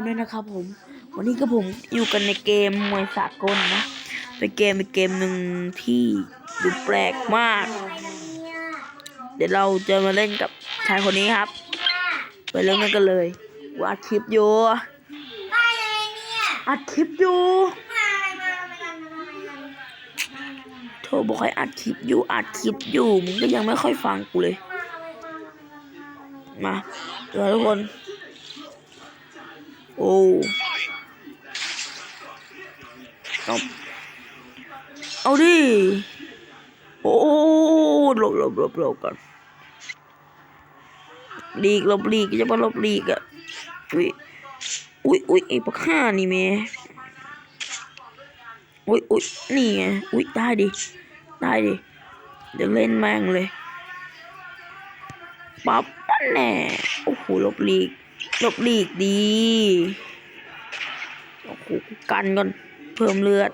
กันด้วยนะครับผม วันนี้ก็ผมอยู่กันในเกมมวยสากลนะ เป็นเกมเป็นเกมหนึ่งที่ดูแปลกมาก เดี๋ยวเราจะมาเล่นกับชายคนนี้ครับ ไปเริ่มกันเลยว่าอัดคลิปอยู่มาเลยเนี่ยอัดคลิปอยู่มาเลยมาเลยมาเลยมาเลยโทรบอกให้อัดคลิปอยู่อัดคลิปอยู่มึงก็ยังไม่ค่อยฟังกูเลย มาเดี๋ยวทุกคน โอ้เอาเอาดิ โอ้หลบหลบหลบหลบก่อนหลีกหลบหลีกจะมาหลบหลีกอะอุ้ยอุ้ยอุ้ยไอ้ปะข้านี่แม่อุ้ยอุ้ยนี่ไงอุ้ยได้ดิ ได้ดิ เดี๋ยวเล่นแม่งเลยปั๊บนั่นแน่โอ้โหหลบหลีก หลบหลีกดีโอ้โหกันก่อนเพิ่มเลือด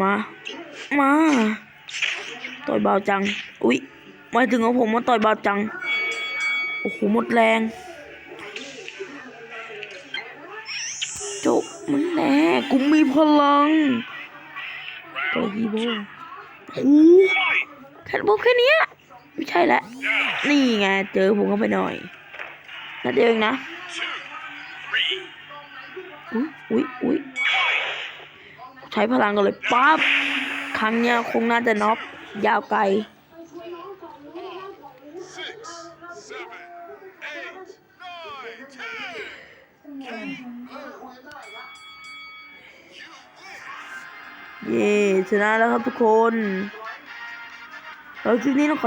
มา มา ต่อยเบาจัง อุ๊ยมาถึงของผมมาต่อยเบาจัง โอ้โห หมดแรงจบมันแน่กูมีพลังตัวฮีโร่โอ้โหแค่บอกแค่เนี้ย ไม่ใช่แล้วนี่ไง เจอผมเข้าไปหน่อยนัดเดียวเองนะ อุ๊ยอุ๊ยอุ๊ยใช้พลังกันเลยปั๊บ ครั้งเนี้ยคงน่าจะน็อกยาวไกลเย้ชนะแล้วครับทุกคน แล้วคลิปนี้ต้อ